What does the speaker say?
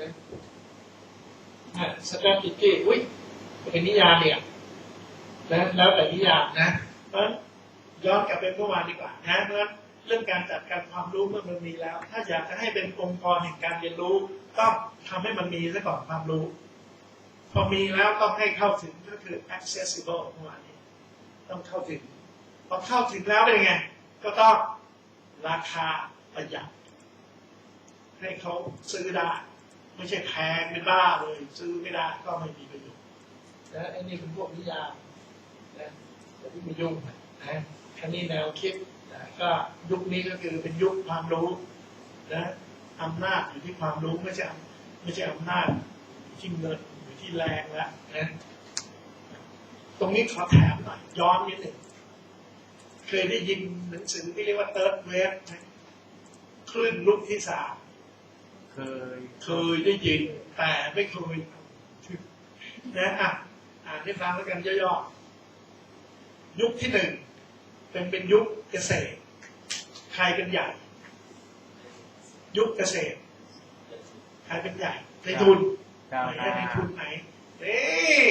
นะอ่าสตมปิกี้อุ้ยเป็นนิยามเนี่ยนะแล้วแต่นิยามนะ เพราะย้อนกลับไปเมื่อวานดีกว่านะเพราะฉะนั้นเรื่องการจัดการความรู้เมื่อมันมีแล้ว ถ้าอยากจะให้เป็นองค์กรแห่งการเรียนรู้ต้องทำให้มันมีซะก่อนความรู้ พอมีแล้วต้องให้เข้าถึงก็คือ accessible เมื่อวานนี้ ต้องเข้าถึงพอเข้าถึงแล้วเป็นไง ก็ต้องราคาประหยัดให้เขาซื้อได้ ไม่ใช่แพงเป็นบ้าเลย ซื้อไม่ได้ก็ไม่มีประโยชน์นะไอ้นี่เป็นพวกนิยามนะแต่ที่ไม่ยุ่งนะอันนี้แนวคิดนะก็ยุคนี้ก็คือเป็นยุคความรู้นะอำนาจอยู่ที่ความรู้ไม่ใช่ไม่ใช่อำนาจอยู่ที่เงินอยู่ที่แรงแล้วนะตรงนี้ขอแถมหน่อยย้อนนิดหนึ่งเคยได้ยินหนังสือที่เรียกว่า third wave ไหมคลื่นลูกที่สาม เคย เคยได้ยิน แต่ไม่เคยนะอะอ่านให้ฟังแล้วกันย่อๆยุคที่หนึ่งเป็นเป็นยุคเกษตร ใครเป็นใหญ่ ยุคเกษตร ใครเป็นใหญ่ในทุนก้าวไหนหน้าในทุนไหนนี่